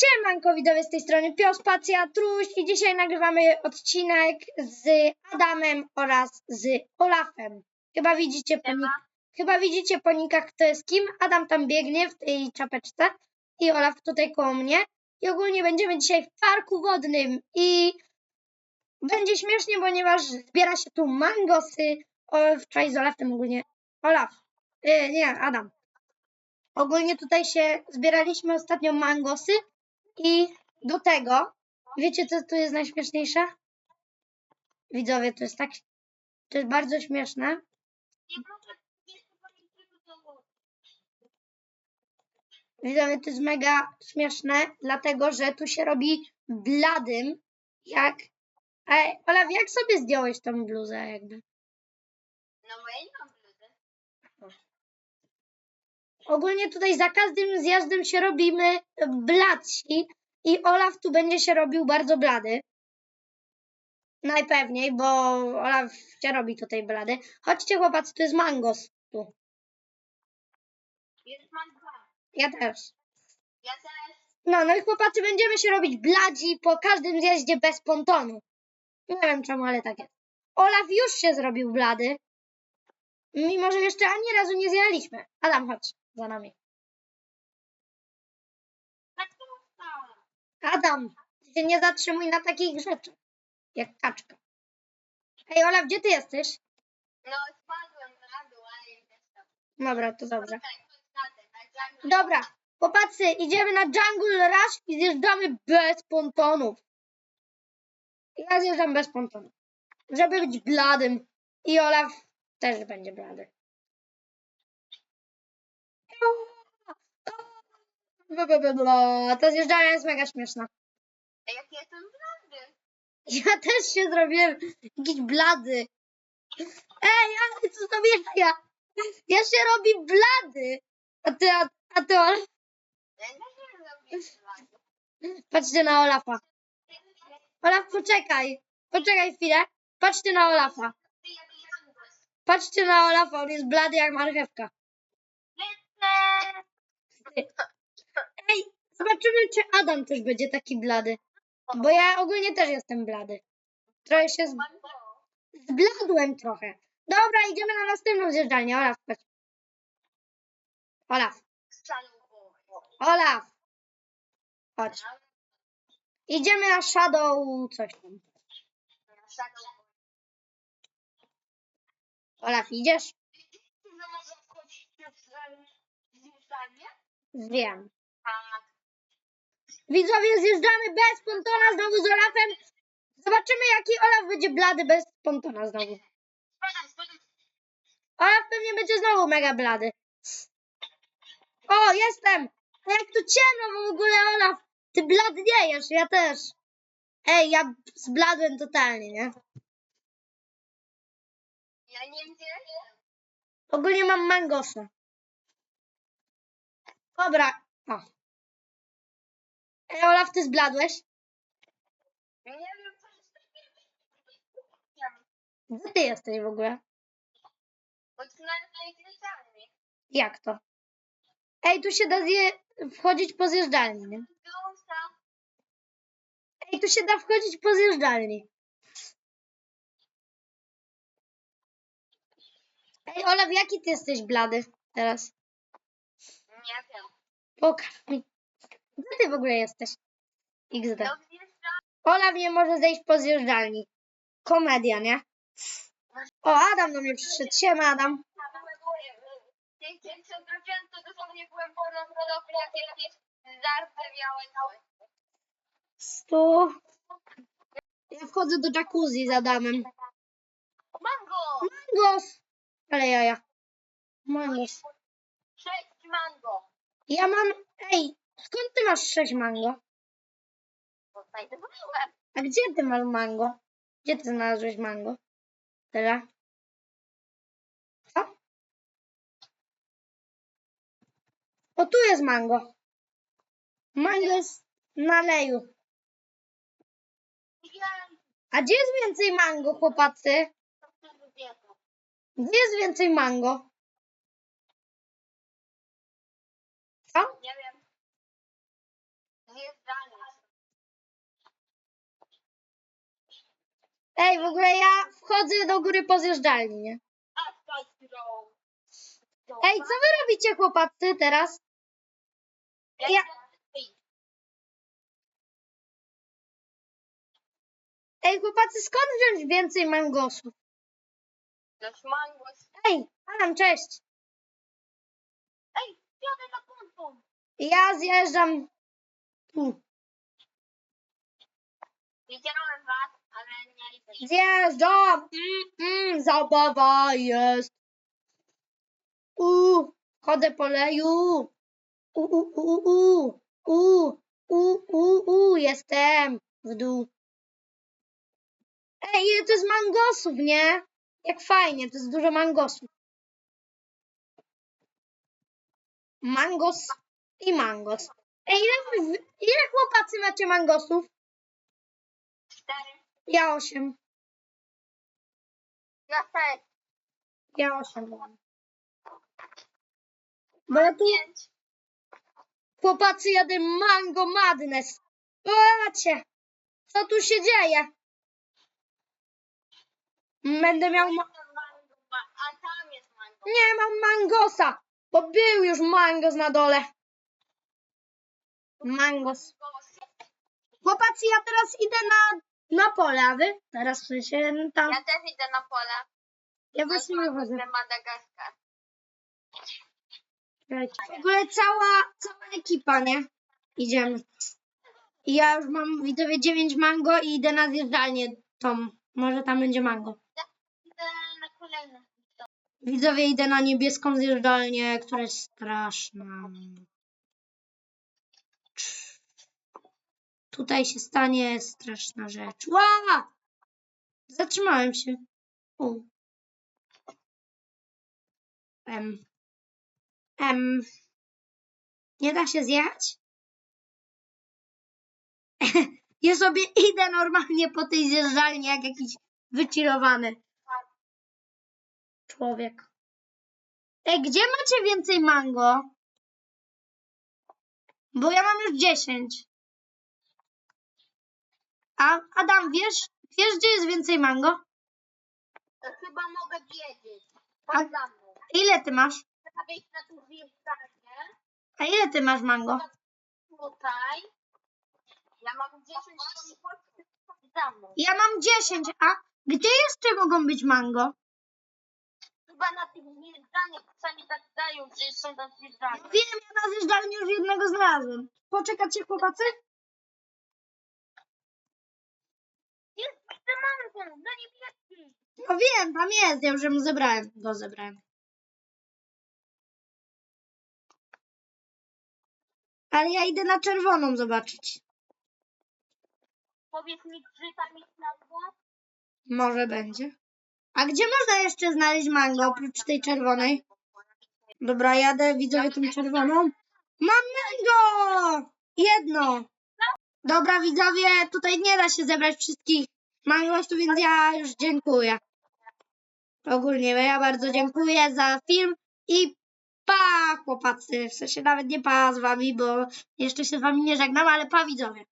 Siemanko widzowie z tej strony Piospacja Truś i dzisiaj nagrywamy odcinek z Adamem oraz z Olafem. Chyba widzicie po, nik- chyba widzicie po nikach kto jest kim. Adam tam biegnie w tej czapeczce i Olaf tutaj koło mnie. I ogólnie będziemy dzisiaj w parku wodnym i będzie śmiesznie, ponieważ zbiera się tu mangosy. O, wczoraj z Olafem ogólnie. Olaf. Y, nie, Adam. Ogólnie tutaj się zbieraliśmy ostatnio mangosy i do tego, wiecie co tu jest najśmieszniejsze? Widzowie, to jest tak, to jest bardzo śmieszne. Widzowie, to jest mega śmieszne, dlatego że tu się robi bladym, jak... Ej, Olaf, jak sobie zdjąłeś tą bluzę jakby? No bo nie mam Ogólnie tutaj za każdym zjazdem się robimy bladsi i Olaf tu będzie się robił bardzo blady. Najpewniej, bo Olaf się robi tutaj blady. Chodźcie chłopacy, tu jest mangos. Tu. Dwa. Ja też. Ja też. No, no i chłopacy, będziemy się robić bladzi po każdym zjeździe bez pontonu. Nie wiem czemu, ale tak jest. Olaf już się zrobił blady. Mimo, że jeszcze ani razu nie zjechaliśmy. Adam, chodź za nami. Adam, ty się nie zatrzymuj na takich rzeczach. Jak kaczka. Ej, Olaf, gdzie ty jesteś? No spadłem na dół, ale jestem. Dobra, to dobrze. Dobra, chłopacy, idziemy na Jungle Rush i zjeżdżamy bez pontonów. Ja zjeżdżam bez pontonów. Żeby być bladym. I Olaf też będzie blady. Bla, bla, bla, bla. To zjeżdżanie jest mega śmieszne. Ej, Jak jestem blady. Ja też się zrobiłem jakiś blady. Ej, ale co to ja? Ja się robi blady. A ty, a, a ty, Olaf? Ja. Patrzcie na Olafa. Olaf, poczekaj. Poczekaj chwilę. Patrzcie na Olafa. Patrzcie na Olafa, on jest blady jak marchewka. Ej, zobaczymy, czy Adam też będzie taki blady. Bo ja ogólnie też jestem blady. Trochę się z... Zbladłem trochę. Dobra, idziemy na następną zjeżdżalnię. Olaf, chodź. Olaf. Olaf. Chodź. Idziemy na Shadow coś tam. Shadow. Olaf, idziesz? Ty no może wchodzić w zjeżdżalnię? Wiem. Tak. Widzowie, zjeżdżamy bez pontona znowu z Olafem. Zobaczymy, jaki Olaf będzie blady bez pontona znowu. Spadam, spadam. Olaf pewnie będzie znowu mega blady. O, jestem! A jak tu ciemno w ogóle, Olaf. Ty bladniejesz, ja też. Ej, ja zbladłem totalnie, nie? Ja nie jestem. Ogólnie mam mangosa. Dobra. O. Ej, Olaf, ty zbladłeś? Nie wiem, co jest. Gdzie ty jesteś w ogóle? Odsunąłem na zjeżdżalnię. Jak to? Ej, tu się da zje... wchodzić po zjeżdżalni, nie? Ej, tu się da wchodzić po zjeżdżalni. Ej, Olaf, jaki ty jesteś blady teraz? Nie wiem. Pokaż mi. Gdzie ty w ogóle jesteś? XD. Olaf nie może zejść po zjeżdżalni. Komedia, nie? O, Adam do mnie przyszedł. Siema, Adam. Się odwróciłem, to dosłownie byłem jakieś zardzewiałe. Stu. Ja wchodzę do jacuzzi z Adamem. Mango! Mangos! Ale jaja. Mangos. Sześć mango. Ja mam... Ej, skąd ty masz sześć mango? Tutaj to byłem. A gdzie ty masz mango? Gdzie ty znalazłeś mango? Tyle. Co? O, tu jest mango. Mango jest na leju. A gdzie jest więcej mango, chłopacy? Gdzie jest więcej mango? Co? Nie wiem. Ej, w ogóle ja wchodzę do góry po zjeżdżalni, nie? Ej, co wy robicie, chłopacy, teraz? ja- Ej, chłopacy, skąd wziąć więcej mangosów? Nasz mangos. Ej, Adam, cześć. Ej, jadę na ponton. Ja zjeżdżam tu. Widziałem was, ale nie liczę. Zjeżdżam! Mm, mm, zabawa jest. U, chodzę po leju. U, u, u, u, u, u, u, u, jestem w dół. Ej, ile to jest mangosów, nie? Jak fajnie, to jest dużo mangosów. Mangos i mangos. Ej, ile, wy- ile chłopacy macie mangosów? Cztery. Ja osiem. Ja też. Ja osiem mam. Bo ja tu Pięć. chłopacy jadę mango madness. Zobaczcie, co tu się dzieje. Będę miał... Ma- ma- a tam jest mango. nie mam mangosa, bo był już mangos na dole. Mangos. Chłopacy, ja teraz idę na, na pole, a wy? Teraz w sensie tam. Ja też idę na pole. Ja właśnie wychodzę. Madagaskar. W ogóle cała, cała ekipa, nie? Idziemy. I ja już mam, widzowie, 9 mango i idę na zjeżdżalnię tą. Może tam będzie mango. Widzowie, idę na niebieską zjeżdżalnię, która jest straszna. Tutaj się stanie straszna rzecz. Ła! Zatrzymałem się. U. Em. Em. Nie da się zjechać? ja sobie idę normalnie po tej zjeżdżalni, jak jakiś wychillowany człowiek. Ej, gdzie macie więcej mango? Bo ja mam już 10. A Adam, wiesz, wiesz gdzie jest więcej mango? To chyba mogę wiedzieć. A-. Ile ty masz? Trzeba wejść na tu zjeżdżalnię. A ile ty masz mango? Tutaj. Ja mam 10 Chodź za mną. Ja mam 10, a gdzie jeszcze mogą być mango? Chyba na tych zjeżdżalniach czasami tak dają, że są na zjeżdżalni. Wiem, ja na zjeżdżalni już jednego znalazłem. Poczekacie chłopacy? Jest te mango, na niebieski. No wiem, tam jest, ja już ją zebrałem. Go zebrałem. Ale ja idę na czerwoną zobaczyć. Powiedz mi, czy tam jest mango? Może będzie. A gdzie można jeszcze znaleźć mango oprócz tej czerwonej? Dobra, jadę, widzowie, tą czerwoną. Mam mango! Jedno. Dobra, widzowie, tutaj nie da się zebrać wszystkich mangostów, więc ja już dziękuję. Ogólnie ja bardzo dziękuję za film i pa, chłopacy. W sensie nawet nie pa z wami, bo jeszcze się z wami nie żegnam, ale pa, widzowie.